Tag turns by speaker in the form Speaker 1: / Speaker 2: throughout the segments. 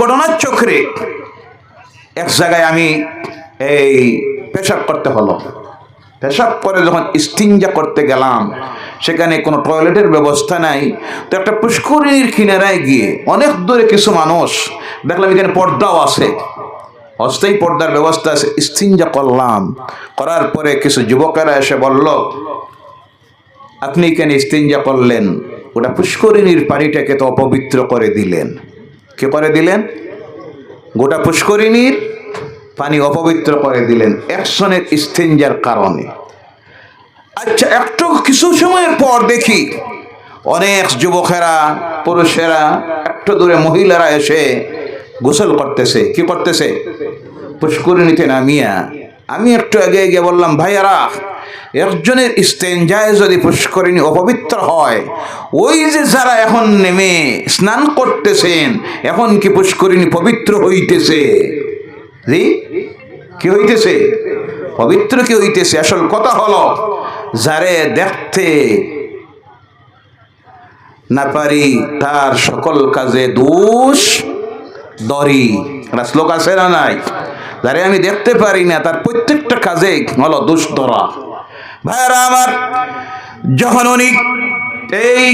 Speaker 1: ঘটনার চক্রে এক জায়গায় আমি এই পেশাব করতে হলো। পেশাব করে যখন স্টিঞ্জা করতে গেলাম, সেখানে কোনো টয়লেটের ব্যবস্থা নাই, তো একটা পুষ্করিণীর কিনারায় গিয়ে অনেক দূরে কিছু মানুষ, দেখলাম এখানে পর্দাও আছে। অস্থায়ী পর্দার ব্যবস্থা আছে স্টিঞ্জা করলাম। করার পরে কিছু যুবকেরা এসে বলল, আপনি এখানে স্তিঞ্জা করলেন, ওটা পুষ্করিণীর পানিটাকে তো অপবিত্র করে দিলেন। কে করে দিলেন? গোটা পুষ্করিণীর পানি অপবিত্র করে দিলেন। একশনের স্তিঞ্জার কারণে। আচ্ছা একটু কিছু সময়ের পর দেখি। অনেক যুবকেরা, পুরুষেরা, একটু দূরে মহিলারা এসে গোসল করতেছে। কি করতেছে? পুষ্করিণীতে নামিয়া। আমি একটু আগে গিয়ে বললাম, ভাইয়ারা একজনের স্তেঞ্জায় যদি পুষ্করিণী অপবিত্র হয়, ওই যে যারা এখন নেমে স্নান করতেছেন, এখন কি পুষ্করিণী পবিত্র হইতেছে? কি হইতেছে? পবিত্র কি হইতেছে? আসল কথা হলো, যারে দেখতে না পারি, তার সকল কাজে দোষ দরি শ্লোক আছে না নাই? যারে আমি দেখতে পারি না, তার প্রত্যেকটা কাজে হলো দোষ ধরা। ভাইরা আমার, যখন উনি এই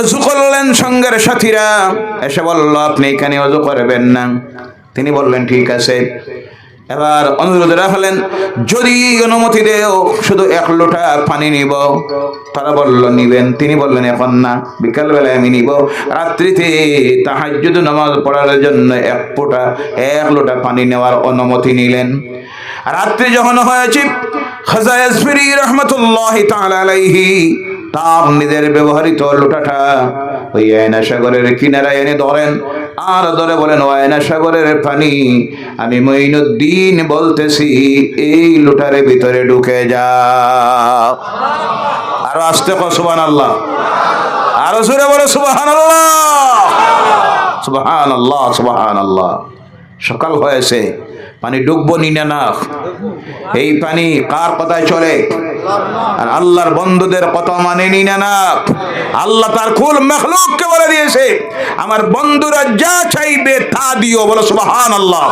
Speaker 1: অজু করলেন সঙ্গের সাথীরা, এসে বলল, আপনি এখানে অজু করবেন না। তিনি বললেন, ঠিক আছে। এবার অনুরোধ রাখলেন যদি অনুমতি দেও, শুধু এক লোটা পানি নিব। তারা বলল, নিবেন। তিনি বললেন, এখন না, বিকালবেলায় আমি নিব। রাত্রিতে তাহাজ্জুদ নামাজ পড়ার জন্য এক ফোঁটা, এক লোটা পানি নেওয়ার অনুমতি নিলেন। রাত্রি যখন হয়েছে, খাজা ইয়াসফিরি রহমতুল্লাহ তাআলা আলাইহি, তার নিজের ব্যবহৃত লোটাটা ওই আয়না সাগরের কিনারায় এনে ধরেন। আর ধরে বলেন আয়না সাগরের পানি, আমি মঈনুদ্দিন বলতেছি, এই লোটারে ভিতরে ঢুকে যা আর আসতে কো সুবহান আল্লাহ আরও সুরে বলে সুবহান আল্লাহ সুবহান আল্লাহ সুবহান আল্লাহ সকাল হয়েছে। পানি ডুববো নি না এই পানি কার কথায় চলে? আর আল্লাহর বন্ধুদের কথা মানে নি না আল্লাহ তার কুল মেখলুককে বলে দিয়েছে, আমার বন্ধুরা যা চাইবে তা দিও। বলো সুবহান আল্লাহ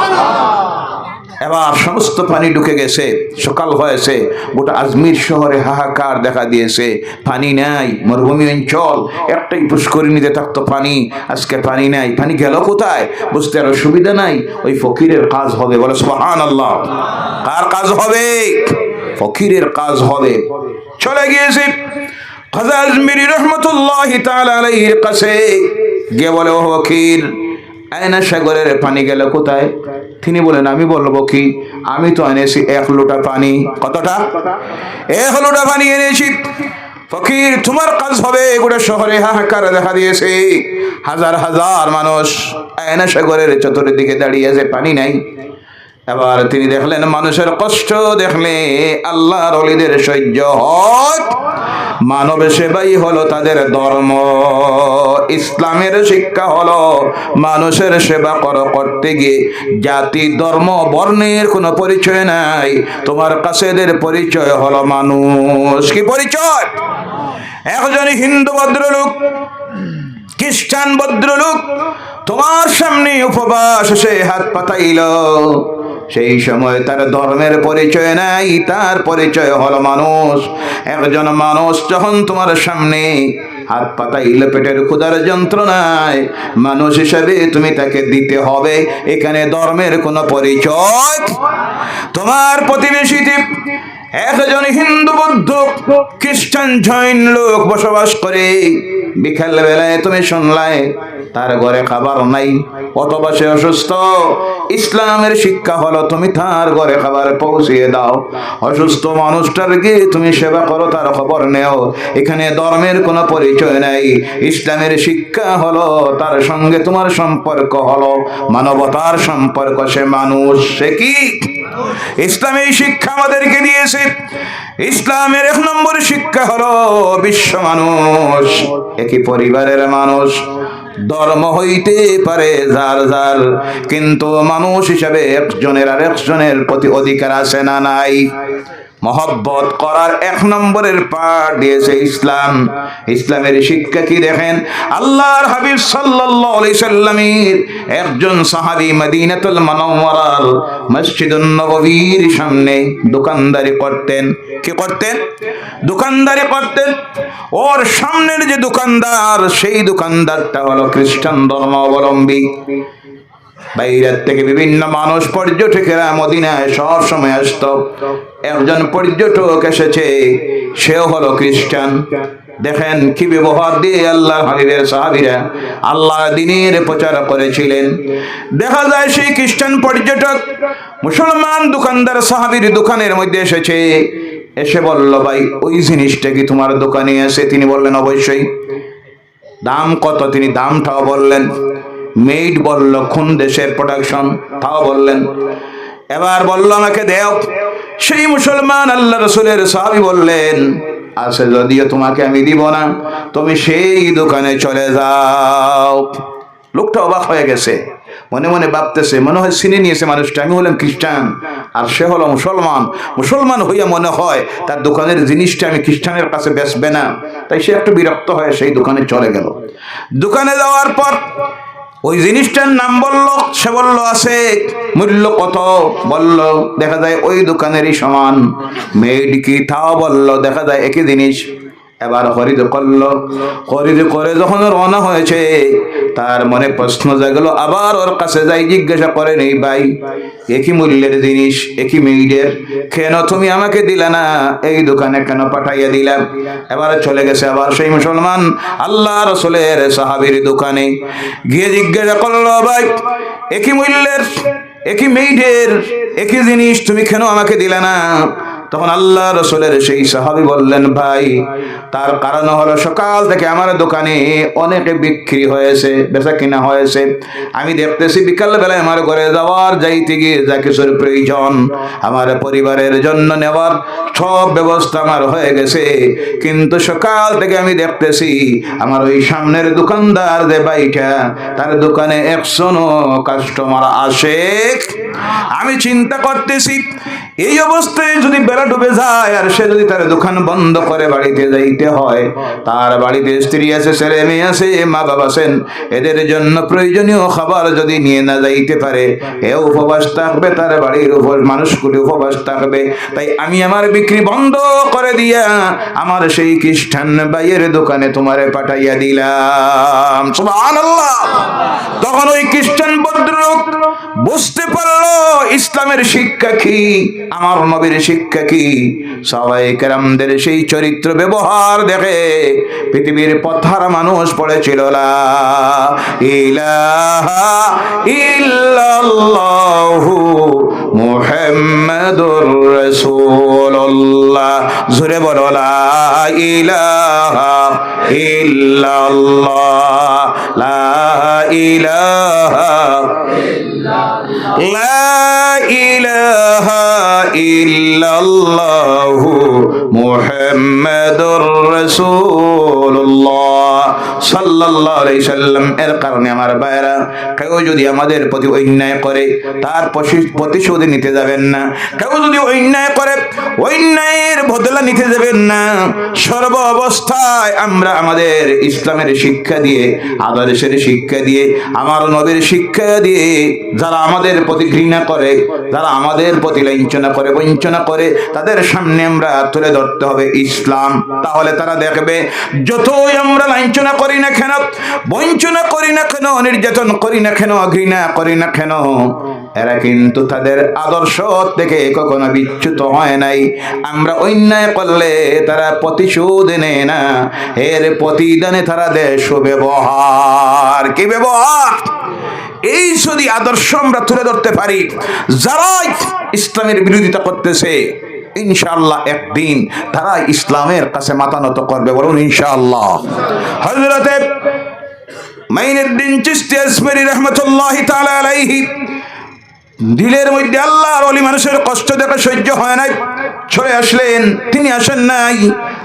Speaker 1: এবার সমস্ত পানি ঢুকে গেছে, সকাল হয়েছে, গোটা আজমির শহরে হাহাকার দেখা দিয়েছে, পানি নাই, মরুভূমি অঞ্চল, একটাই পুষ্করিণীতে থাকতো পানি, আজকে পানি নাই, পানি গেল কোথায়? বুঝতে আর সুবিধা নাই, ওই ফকিরের কাজ হবে, বলে সোহান আল্লাহ কার কাজ হবে? ফকিরের কাজ হবে। চলে গিয়েছে খাজা আজমিরি রহমতুল্লাহ আলাইহির কাছে গে বলে ও ফকির আয়না সাগরের পানি গেল কোথায়? তিনি বলেন, আমি বলব কি, আমি তো এনেছি এক লোটা পানি। কতটা? এক লোটা পানি এনেছি। ফকির, তোমার কাজ হবে গোটা শহরে হাহাকার দেখা দিয়েছে। হাজার হাজার মানুষ আয়না সাগরের চতুর্দিকে দাঁড়িয়ে আছে, পানি নাই। এবার তিনি দেখলেন, মানুষের কষ্ট দেখলে আল্লাহর অলিদের সহ্য হয়। মানব সেবাই হলো তাদের ধর্ম। ইসলামের শিক্ষা হলো মানুষের সেবা কর করতে গিয়ে। জাতি, ধর্ম, বর্ণের কোনো পরিচয় নাই। তোমার কাছে এদের পরিচয় হলো মানুষ। কি পরিচয়? একজন হিন্দু ভদ্রলোক, খ্রিস্টান ভদ্রলোক, তোমার সামনে উপবাস সে হাত পাতাইল। সেই সময় তার ধর্মের পরিচয় নাই, তার পরিচয় হলো মানুষ। একজন মানুষ যখন তোমার সামনে হাত পাতাইল পেটের ক্ষুদার যন্ত্রণায়, মানুষ হিসাবে তুমি তাকে দিতে হবে। এখানে ধর্মের কোনো পরিচয় তোমার প্রতিবেশীতে একজন হিন্দু বৌদ্ধ খ্রিস্টান জৈন লোক বসবাস করে বিকাল বেলায় তুমি শুনলাই তার ঘরে খাবার নাই, অথবা সে অসুস্থ। ইসলামের শিক্ষা হলো, তুমি তার ঘরে খাবার পৌঁছিয়ে দাও। অসুস্থ মানুষটার গিয়ে তুমি সেবা করো, তার খবর নেও। এখানে ধর্মের কোনো পরিচয় নাই। ইসলামের শিক্ষা হলো, তার সঙ্গে তোমার সম্পর্ক হলো। মানবতার সম্পর্ক, সে মানুষ, সে কি? ইসলাম এই শিক্ষা আমাদেরকে দিয়েছে। ইসলামের এক নম্বর শিক্ষা হলো, বিশ্ব মানুষ। একই পরিবারের মানুষ ধর্ম হইতে পারে যার যার, কিন্তু মানুষ হিসাবে একজনের আর একজনের প্রতি অধিকার আছে না নাই? মহব্বত করার এক নম্বরের পাঠ দিয়েছে ইসলাম। ইসলামের শিক্ষা কি দেখেন? আল্লাহর হাবিব সাল্লামের একজন সাহাবী মদিনাতুল মুনাওয়ারার মসজিদুন নববীর সামনে দোকানদারি করতেন। কি করতেন? দোকানদারি করতেন। ওর সামনের যে দোকানদার, সেই দোকানদারটা হলো খ্রিস্টান ধর্মাবলম্বী। বাইরের থেকে বিভিন্ন মানুষ পর্যটকেরা মদিনায় সব সময় আসতো। একজন পর্যটক এসেছে, সেও হলো খ্রিস্টান। দেখেন কি ব্যবহার দিয়ে আল্লাহ হাবিবের সাহাবিরা আল্লাহ দিনের প্রচার করেছিলেন। দেখা যায় সেই খ্রিস্টান পর্যটক মুসলমান দোকানদার সাহাবির দোকানের মধ্যে এসেছে। এসে বলল, ভাই, ওই জিনিসটা কি তোমার দোকানে আছে? তিনি বললেন, অবশ্যই। দাম কত? তিনি দামটাও বললেন মেড বলল কোন দেশের প্রোডাকশন তাও বললেন। এবার বলল আমাকে, দেও। সেই মুসলমান আল্লাহ রসুলের সাহাবি বললেন আছে যদিও তোমাকে আমি দিব না, তুমি সেই দোকানে চলে যাও। লোকটা অবাক হয়ে গেছে, মনে মনে ভাবতেছে, মনে হয় চিনে নিয়েছে মানুষটা, আমি হলাম খ্রিস্টান, আর সে হলো মুসলমান। মুসলমান হইয়া মনে হয়, তার দোকানের জিনিসটা আমি খ্রিস্টানের কাছে বেচবে না। তাই সে একটু বিরক্ত হয়ে সেই দোকানে চলে গেল। দোকানে যাওয়ার পর ওই জিনিসটার নাম বলল, সে বলল, আছে। মূল্য কত? বলল, দেখা যায় ওই দোকানেরই সমান। মেড কি তাও বলল, দেখা যায় একই জিনিস। এবার খরিদ করল। খরিদ করে যখন রওনা হয়েছে, তার মনে প্রশ্ন জাগলো, আবার ওর কাছে যাই, জিজ্ঞাসা করে নেই, ভাই, একই মূল্যের জিনিস, একই মেইডের কেন তুমি আমাকে দিলে না? এই দোকানে কেন পাঠাইয়া দিলাম এবার চলে গেছে আবার সেই মুসলমান আল্লাহ রসুলের সাহাবির দোকানে। গিয়ে জিজ্ঞাসা করল, ভাই, একই মূল্যের, একই মেইডের একই জিনিস তুমি কেন আমাকে দিলে না? তখন আল্লাহ রসুলের সেই সাহাবি বললেন, ভাই, তার কারণ হলো সকাল থেকে আমার দোকানে অনেক বিক্রি হয়েছে, বেচা কিনা হয়েছে। আমি দেখতেছি বিকাল বেলায় আমার ঘরে যাওয়ার, যাইতে গিয়ে যা কিছুর প্রয়োজন আমার পরিবারের জন্য নেওয়ার সব ব্যবস্থা আমার হয়ে গেছে। কিন্তু সকাল থেকে আমি দেখতেছি আমার ওই সামনের দোকানদার যে বাইটা তার দোকানে একশো কাস্টমার আসে। আমি চিন্তা করতেছি এই অবস্থায় যদি বেলা ডুবে যায়, আর সে যদি তার দোকান বন্ধ করে বাড়িতে যাইতে হয়, তার বাড়িতে স্ত্রী আছে, ছেলে মেয়ে আছে, মা বাবা আছেন, এদের জন্য প্রয়োজনীয় খাবার যদি নিয়ে না যাইতে পারে, এ উপবাস থাকবে, তার বাড়ির উপর মানুষগুলি উপবাস থাকবে। তাই আমি আমার বিক্রি বন্ধ করে দিয়া আমার সেই খ্রিস্টান ভাইয়ের দোকানে তোমারে পাঠাইয়া দিলাম। সুবহানাল্লাহ। তখন ওই খ্রিস্টান ভদ্রলোক বুঝতে পারল ইসলামের শিক্ষা কি। আমার নবীর শিক্ষা কি? সবাই কেরামদের সেই চরিত্র ব্যবহার দেখে পৃথিবীর পথার মানুষ পড়েছিল, লা ইলাহা ইল্লাল্লাহু মুহাম্মাদুর লা ইলাহা লা ইলাহা لا إله إلا الله محمد رسول الله সাল্লাল্লাহু আলাইহি সাল্লাম এর কারণে আমার ভাইরা কেউ যদি আমাদের প্রতি অন্যায় করে তার প্রতি- প্রতিশোধ নিতে যাবেন না কেউ যদি অন্যায় করে অন্যায়ের বদলা নিতে যাবেন না সর্ব অবস্থায় আমরা আমাদের ইসলামের শিক্ষা দিয়ে আদর্শের শিক্ষা দিয়ে আমার নবীর শিক্ষা দিয়ে যারা আমাদের প্রতি ঘৃণা করে যারা আমাদের প্রতি লাঞ্ছনা করে বঞ্চনা করে তাদের সামনে আমরা তুলে ধরতে হবে ইসলাম। তাহলে তারা দেখবে যতই আমরা লাঞ্ছনা করি না কেন বঞ্চনা করি না কেন নির্যাতন করি না কেন ঘৃণা করি না কেন এরা কিন্তু তাদের আদর্শ থেকে কখনো বিচ্যুত হয় নাই। আমরা অন্যায় করলে তারা প্রতিশোধ নেয় না। এর প্রতিদানে তারা দেশ ব্যবহার। কি ব্যবহার? এই যদি আদর্শ আমরা তুলে ধরতে পারি, যারাই ইসলামের বিরোধিতা করতেছে, ইনশাআল্লাহ একদিন তারা ইসলামের কাছে মাথা নত করবে বলুন ইনশাআল্লাহ। হজরতে মাইনুদ্দিন চিশতি আসমারি রহমতুল্লাহ তাআলা আলাইহি, দিলের মধ্যে আল্লাহর অলি মানুষের কষ্ট দেখা সহ্য হয় নাই, চলে আসলেন, তিনি আসেন নাই।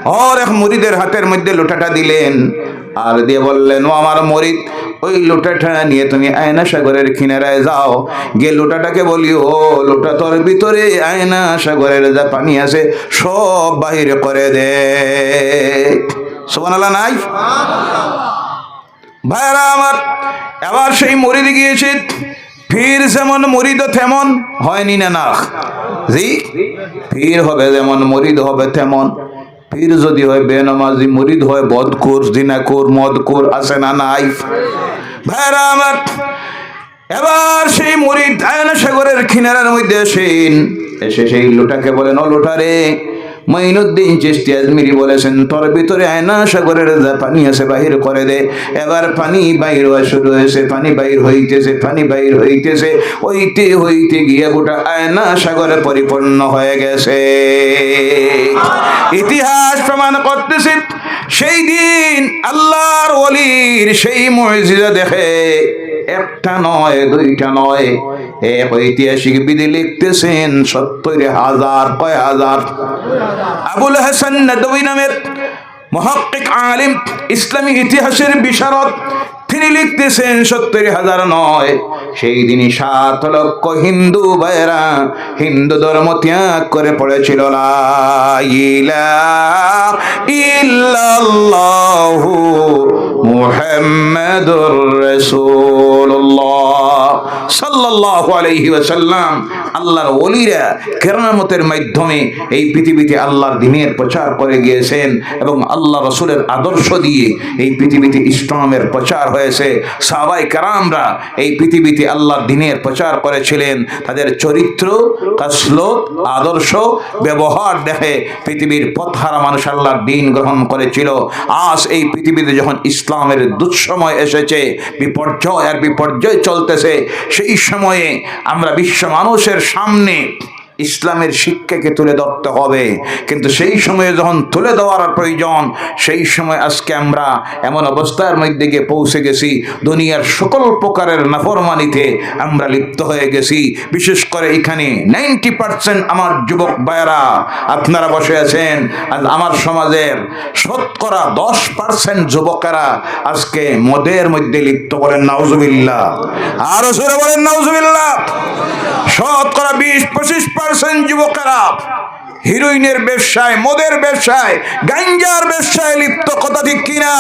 Speaker 1: ওর এক মুরিদের হাতের মধ্যে লোটাটা দিলেন। আর দিয়ে বললেন, ও আমার মরিদ ওই লোটাটা নিয়ে তুমি আয়না সাগরের কিনারায় যাও। গিয়ে লোটাটাকে বলি, ও, লোটা তোর ভিতরে, আয়না সাগরের যা পানি আছে, সব বাহিরে করে দে। সোমানালা নাই? ভাইরা আমার, এবার সেই মরিদ গিয়েছে, ফির যেমন মরিদ তেমন, হয়নি না না জি? ফির হবে যেমন মরিদ হবে তেমন। ফির যদি হয় বেনামাজি, মরিদ হয় বদকোর জিনাকোর মদকোর আছে না নাই? ভাইরা আমার, এবার সেই মরিদ আয়না সাগরের কিনারার মধ্যে আসেন এসে সেই লোটাকে বলেন ও লোটারে মঈনুদ্দিন চিস্তি আজমিরি বলেছেন, তোর ভিতরে আয়না সাগরের পানি আছে বাহির করে দে। এবার পানি বাইর হওয়া শুরু হয়েছে পানি বাইর হইতেছে, পানি বাইর হইতেছে। হইতে হইতে গিয়ে গোটা আয়না সাগরে পরিপূর্ণ হয়ে গেছে। ইতিহাস প্রমাণ করতেছে, সেই দিন আল্লাহর ওলির সেই মসজিদে দেখে একটা নয়, দুইটা নয়। এক ঐতিহাসিক বিধি লিখতেছেন সত্তর হাজার, কয় হাজার? আবুল হাসান নদী নামের মহাক্কিক আলিম ইসলামী ইতিহাসের বিশারদ তিনি লিখতেছেন সত্তর হাজার নয়। সেই দিনই সাত লক্ষ হিন্দু ভাইরা হিন্দু ধর্ম ত্যাগ করে পড়েছিল। আল্লাহর মাধ্যমে এই পৃথিবীতে আল্লাহর দিনের প্রচার করে গিয়েছেন এবং আল্লাহ রসুলের আদর্শ দিয়ে এই পৃথিবীতে ইসলামের প্রচার হয়েছে সাহাবাই কারামরা এই পৃথিবীতে আল্লাহর দিনের প্রচার করেছিলেন। তাদের চরিত্র কাসলত আদর্শ, ব্যবহার দেখে পৃথিবীর পথহারা মানুষ আল্লাহর দিন গ্রহণ করেছিল। আজ এই পৃথিবীতে যখন ইসলামের দুঃসময় এসেছে, বিপর্যয় আর বিপর্যয় চলতেছে, সেই সময়ে আমরা বিশ্ব মানুষের সামনে ইসলামের শিক্ষাকে তুলে ধরতে হবে। কিন্তু সেই সময়ে যখন তুলে দেওয়ার প্রয়োজন, সেই সময় আজকে আমরা এমন অবস্থার মধ্যে গিয়ে পৌঁছে গেছি। দুনিয়ার সকল প্রকারের নাফরমানিতে আমরা লিপ্ত হয়ে গেছি। বিশেষ করে এখানে নাইনটি পার্সেন্ট আমার যুবক ভাইয়েরা, আপনারা বসে আছেন আর আমার সমাজের শতকরা দশ পার্সেন্ট যুবকেরা আজকে মদের মধ্যে লিপ্ত বলেন নাউজুবিল্লাহ। আরও সরে বলেন নাউজুবিল্লাহ। শতকরা বিশ, পঁচিশ পার্সেন্ট যুবকেরা। হিরোইনের ব্যবসায়, মদের ব্যবসায়, গাঞ্জার ব্যবসায় লিপ্ত, কথা ঠিক কিনা?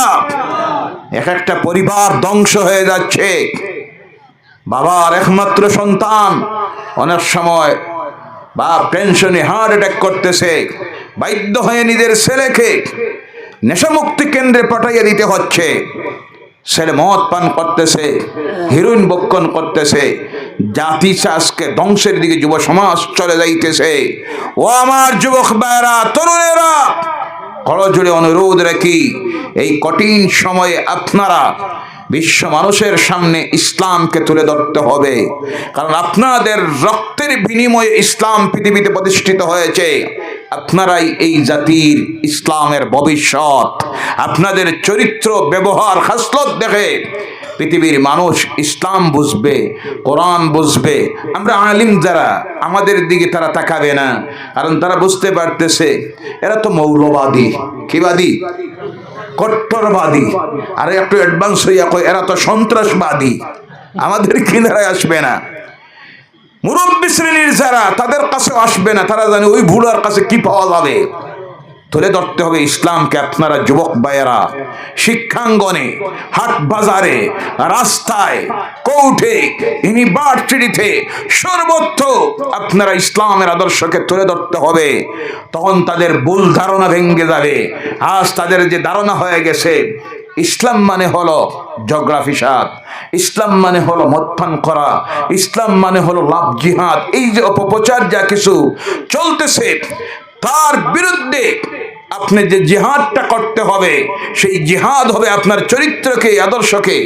Speaker 1: এক একটা পরিবার ধ্বংস হয়ে যাচ্ছে। বাবার একমাত্র সন্তান। অনেক সময় বাপ টেনশনে হার্ট অ্যাটাক করতেছে। বাধ্য হয়ে নিজের ছেলেকে নেশামুক্তি কেন্দ্রে পাঠাইয়া দিতে হচ্ছে। ছেলে মদ পান করতেছে, হিরোইন বক্ষণ করতেছে, জাতি আজকে ধ্বংসের দিকে যুব সমাজ চলে যাইতেছে। ও আমার যুবক ভাইয়েরা, তরুণেরা করজোড়ে অনুরোধ রাখি, এই কঠিন সময়ে আপনারা বিশ্ব মানুষের সামনে ইসলামকে তুলে ধরতে হবে। কারণ আপনাদের রক্তের বিনিময়ে ইসলাম পৃথিবীতে প্রতিষ্ঠিত হয়েছে। আপনারাই এই জাতির ইসলামের ভবিষ্যৎ, আপনাদের চরিত্র, ব্যবহার হাসলত দেখে পৃথিবীর মানুষ ইসলাম বুঝবে, কোরআন বুঝবে। আমরা আলিম যারা, আমাদের দিকে তারা তাকাবে না, কারণ তারা বুঝতে পারতেছে, এরা তো মৌলবাদী। কিবাদী কট্টরবাদী। আর একটু অ্যাডভান্স হইয়া কয়, এরা তো সন্ত্রাসবাদী। আমাদের কিনারায় আসবে না। মুরব্বী শ্রেণির যারা, তাদের কাছে আসবে না, তারা জানে ওই ভুলার কাছে কি পাওয়া যাবে। তুলে ধরতে হবে, ইসলামকে আপনারা যুবক ভাইয়েরা, শিক্ষাঙ্গনে, হাট বাজারে, রাস্তায় কৌঠে ইউনিভার্সিটিতে সর্বত্র আপনারা ইসলামের আদর্শকে তুলে ধরতে হবে। তখন তাদের ভুল ধারণা ভেঙে যাবে। আজ তাদের যে ধারণা হয়ে গেছে ইসলাম মানে হলো জগ্রাফি সাদ ইসলাম মানে হলো মদপান করা, ইসলাম মানে হলো লাভ জিহাদ, এই যে অপপ্রচার যা কিছু চলতেছে, তার বিরুদ্ধে আপনি যে জিহাদটা করতে হবে, সেই জিহাদ হবে আপনার চরিত্রকে, আদর্শকে।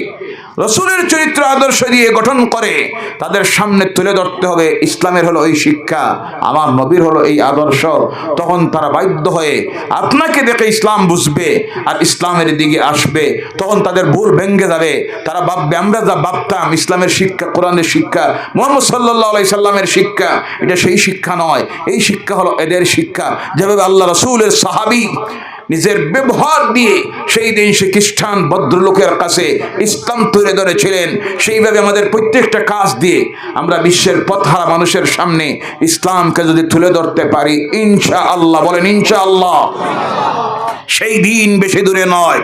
Speaker 1: রসুলের চরিত্র আদর্শ দিয়ে গঠন করে তাদের সামনে তুলে ধরতে হবে। ইসলামের হলো এই শিক্ষা, আমার নবীর হলো এই আদর্শ। তখন তারা বাধ্য হয়ে আপনাকে দেখে ইসলাম বুঝবে আর ইসলামের দিকে আসবে। তখন তাদের ভুল ভেঙে যাবে। তারা ভাববে, আমরা যা ভাবতাম ইসলামের শিক্ষা, কোরআনের শিক্ষা, মোহাম্মদ সাল্লাহ আলাই সাল্লামের শিক্ষা, এটা সেই শিক্ষা নয়। এই শিক্ষা হলো এদের শিক্ষা। যেভাবে আল্লাহ রসুলের সাহাবি নিজের ব্যবহার দিয়ে সেই দিন সে খ্রিস্টান ভদ্রলোকের কাছে ইসলাম তুলে ধরেছিলেন। সেইভাবে আমাদের প্রত্যেকটা কাজ দিয়ে আমরা বিশ্বের পথহারা মানুষের সামনে ইসলামকে যদি তুলে ধরতে পারি ইনশা আল্লাহ বলেন ইনশা আল্লাহ সেই দিন বেশি দূরে নয়,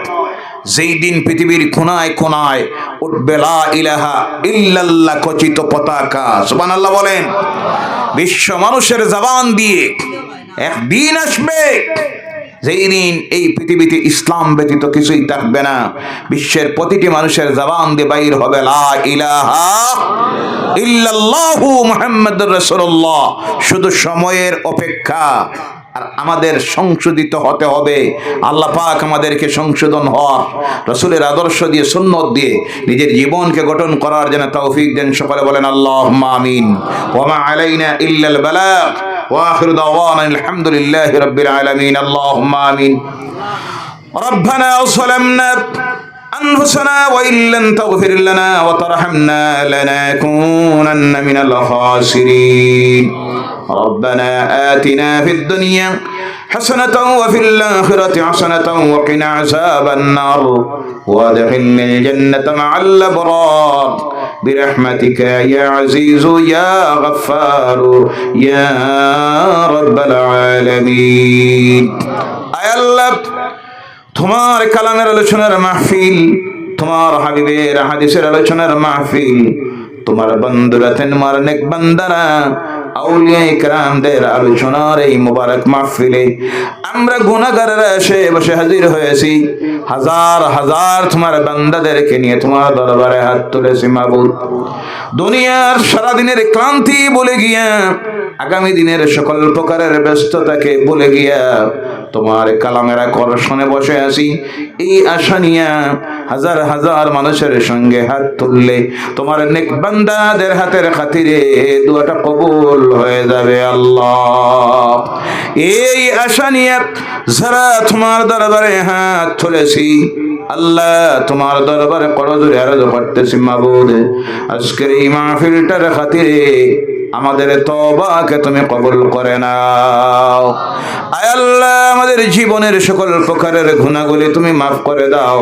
Speaker 1: যেই দিন পৃথিবীর কোনায় কোনায় উঠবে লা ইলাহা ইল্লাল্লাহ খচিত পতাকা। বলেন, বিশ্ব মানুষের জবান দিয়ে একদিন আসবে এই পৃথিবীতে ইসলাম ব্যতীত কিছুই থাকবে না। বিশ্বের প্রতিটি মানুষের জবান দিয়ে বাইর হবে, লা ইলাহা মুহাম্মাদুর রাসূলুল্লাহ। শুধু সময়ের অপেক্ষা আমাদের সংশোধিত হতে হবে। আল্লাহ পাক আমাদেরকে সংশোধন হওয়ার, রসুলের আদর্শ দিয়ে, সুন্নত দিয়ে, নিজের জীবনকে গঠন করার জন্য তৌফিক দেন। সকলে বলেন আল্লাহ আমিন। ওমা আলাইনা ইল্লাল বালাগ। وآخر دعوانا الحمد لله رب العالمين. اللهم آمين. ربنا ظلمنا أنفسنا وإن لم تغفر لنا وترحمنا لنكونن من الخاسرين. ربنا آتنا في الدنيا حسنة وفي الآخرة حسنة وقنا عذاب النار. وادخلنا الجنة مع الأبرار. برحمتك يا عزيز يا غفار يا رب العالمين أي الله তোমার কালামের আলোচনার মাহফিল তোমার হাবিবের হাদিসের আলোচনার মাহফিল তোমার বন্ধুরা তোমার নেক বান্দারা আউলিয়া ইকরামদের আলোচনার এই মুবারক মাহফিলে আমরা গুনাহগাররা এসে বসে হাজির হয়েছি। হাজার হাজার তোমার বান্দাদেরকে নিয়ে তোমার দরবারে হাত তুলেছি মাবুদ। দুনিয়ার সারাদিনের ক্লান্তি বলে গিয়া, আগামী দিনের সকল প্রকারের ব্যস্ততাকে বলে গিয়া তোমার কালামের আকর্ষণে বসে আছি। এই আশা নিয়া হাজার হাজার মানুষের সঙ্গে হাত তুললে তোমার নেক বান্দাদের হাতের খাতিরে দুয়াটা কবুল হয়ে যাবে আল্লাহ। এই আশা নিয়ে যারা তোমার দরবারে হাত তুলেছি, আল্লাহ তোমার দরবারে করজোরে আরজ করতেছি মাবুদ। আজকের এই মাহফিলটার খাতিরে আমাদের তবাকে তুমি কবুল করে নাও। আয় আল্লাহ, আমাদের জীবনের সকল প্রকারের গুণাগুলি তুমি মাফ করে দাও।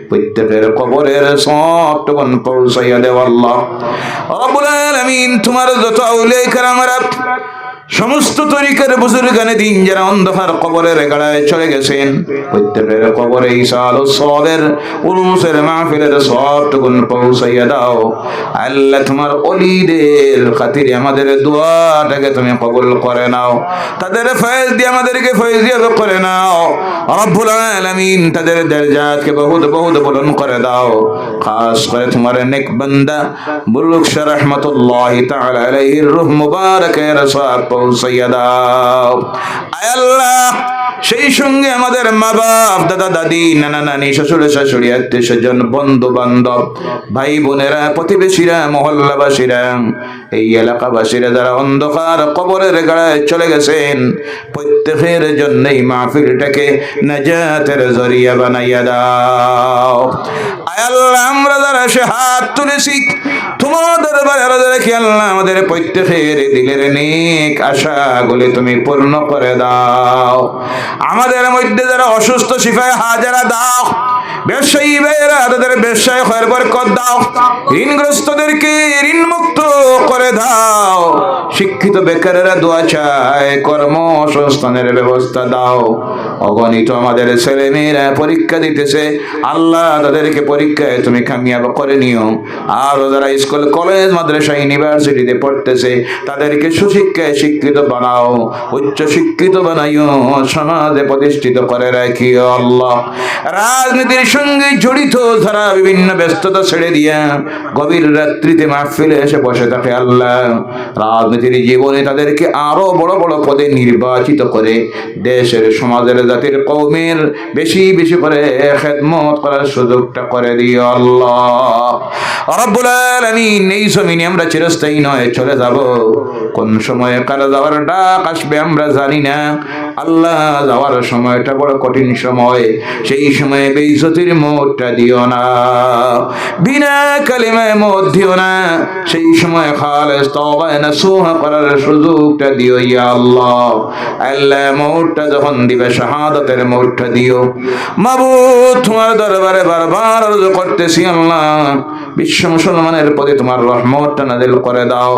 Speaker 1: প্রত্যেকের কবরের সব টুকুন পৌঁছাইয়া আলামিন, তোমার যত আউলিয়া কেরামরা সমস্ত তরিকার বুজুর্গানে দিন যারা অন্ধকার কবরের গাড়ায় চলে গেছেন, প্রত্যেকের কবরে ইসাল সবের উরুসের মাহফিলের সবটুকুন পৌঁছাইয়া দাও। আল্লাহ তোমার অলিদের খাতিরে আমাদের দোয়াটাকে তুমি কবুল করে নাও। তাদের ফয়েজ দিয়ে আমাদেরকে ফয়েজ দিয়ে করে নাও। রব্বুল আলামিন তাদের দরজাতকে বহুত বহুত বুলন করে দাও। খাস করে তোমার নেক বান্দা বুলুক শাহ রহমতুল্লাহ তাআলা আলাইহির রূহ মুবারাকের সব পৌঁছাইয়া দাও। আয় আল্লাহ, সেই সঙ্গে আমাদের মা বাপ দাদা, দাদি, নানা, নানি, শ্বশুর, শাশুড়ি, আত্মীয় স্বজন বন্ধু বান্ধব ভাই বোনেরা প্রতিবেশীরা, মহল্লাবাসীরা এই এলাকাবাসীরা যারা অন্ধকার কবরের গাড়ায় চলে গেছেন, প্রত্যেকের জন্য এই মাহফিলটাকে নাজাতের জরিয়া বানাইয়া দাও। আয় আল্লাহ, আমরা যারা সে হাত তুলেছি, তোমাদের বাজারে রেখে আল্লাহ আমাদের প্রত্যেকের দিলের নেক আশাগুলি তুমি পূর্ণ করে দাও। আমাদের মধ্যে যারা অসুস্থ, শিফায় হাজারা দাও ব্যবসায়ী ভাইয়েরা, তাদের ব্যবসায় হয়ে বরকত দাও। ঋণগ্রস্তদেরকে ঋণ মুক্ত করে দাও। শিক্ষিত বেকারেরা দোয়া চায়, কর্মসংস্থানের ব্যবস্থা দাও। অগণিত আমাদের ছেলে মেয়েরা পরীক্ষা দিতেছে। আল্লাহ তাদেরকে পরীক্ষায় তুমি কামিয়াব করে নিও। আর যারা স্কুল, কলেজ, মাদ্রাসা, ইউনিভার্সিটিতে পড়তেছে, তাদেরকে সুশিক্ষায় শিক্ষিত বানাও। উচ্চ শিক্ষিত বানাইও, সমাজে প্রতিষ্ঠিত করে রাখিও আল্লাহ। রাজনীতির সঙ্গে জড়িত যারা বিভিন্ন ব্যস্ততা ছেড়ে দিয়া গভীর রাত্রিতে মাহফিলে এসে বসে থাকে আল্লাহ। রাজনীতির জীবনে তাদেরকে আরও বড় বড় পদে নির্বাচিত করে দেশের, সমাজের, জাতির কৌমের বেশি বেশি করে খেদমত করার সুযোগটা করে দিও আল্লাহ। রব্বুল আলামিন, এই আমরা চিরস্থায়ী নয়, চলে যাব। কোন সময়ে কারা যাওয়ার ডাক আসবে আমরা জানি না। আল্লাহ যাওয়ার সময়টা বড় কঠিন সময়। সেই সময়ে বেইজ্জতির মোটটা দিও না। বিনা কালিমায় মত দিও না। সেই সময় খালেস না সোহা করার সুযোগটা দিও ইয়া আল্লাহ। আল্লাহ মোটটা যখন দিবে, শাহাদাতের মোটটা দিও। মাবু তোমার দরবারে বারবার করতেছি আল্লাহ। বিশ্ব মুসলমানের প্রতি তোমার রহমতটা নাজিল করে দাও।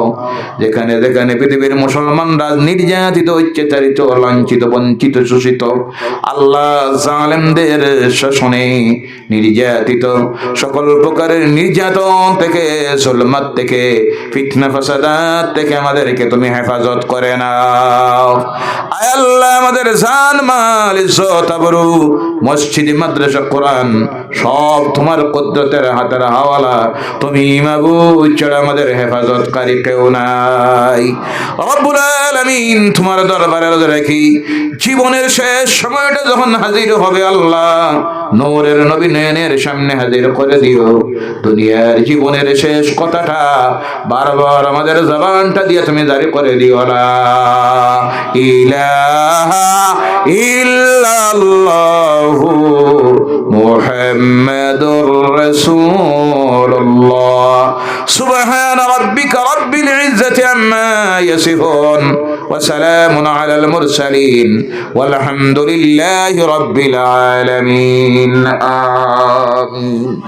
Speaker 1: যেখানে যেখানে পৃথিবীর মুসলমানরা নির্যাতিত অত্যাচারিত, লাঞ্ছিত, বঞ্চিত, শোষিত, আল্লাহ জালেমদের শাসনে নির্যাতিত, সকল প্রকারের নির্যাতন থেকে, জুলমাত থেকে, ফিতনা ফাসাদাত থেকে আমাদেরকে তুমি হেফাজত করে নাও। আয় আল্লাহ, আমাদের জান, মাল, ইজ্জত, আবরু, মসজিদ, মাদ্রাসা, কোরআন সব তোমার কুদরতের হাতের হাওয়ালা তুমি মাবুদ ছাড়া আমাদের হেফাজতকারী কেউ নাই। রব্বুল আলামিন তোমার দরবারে রাখি জীবনের শেষ সময়টা যখন হাজির হবে আল্লাহ, নূরের নবী সামনে হাজির করে দিও। দুনিয়ার জীবনের শেষ কথাটা বারবার আমাদের জবানটা দিয়ে তুমি জারি করে দিও লা ইলাহা ইল্লাল্লাহু محمد رسول الله. سبحان ربك رب العزة عما يصفون وسلام على المرسلين والحمد لله رب العالمين. آمين.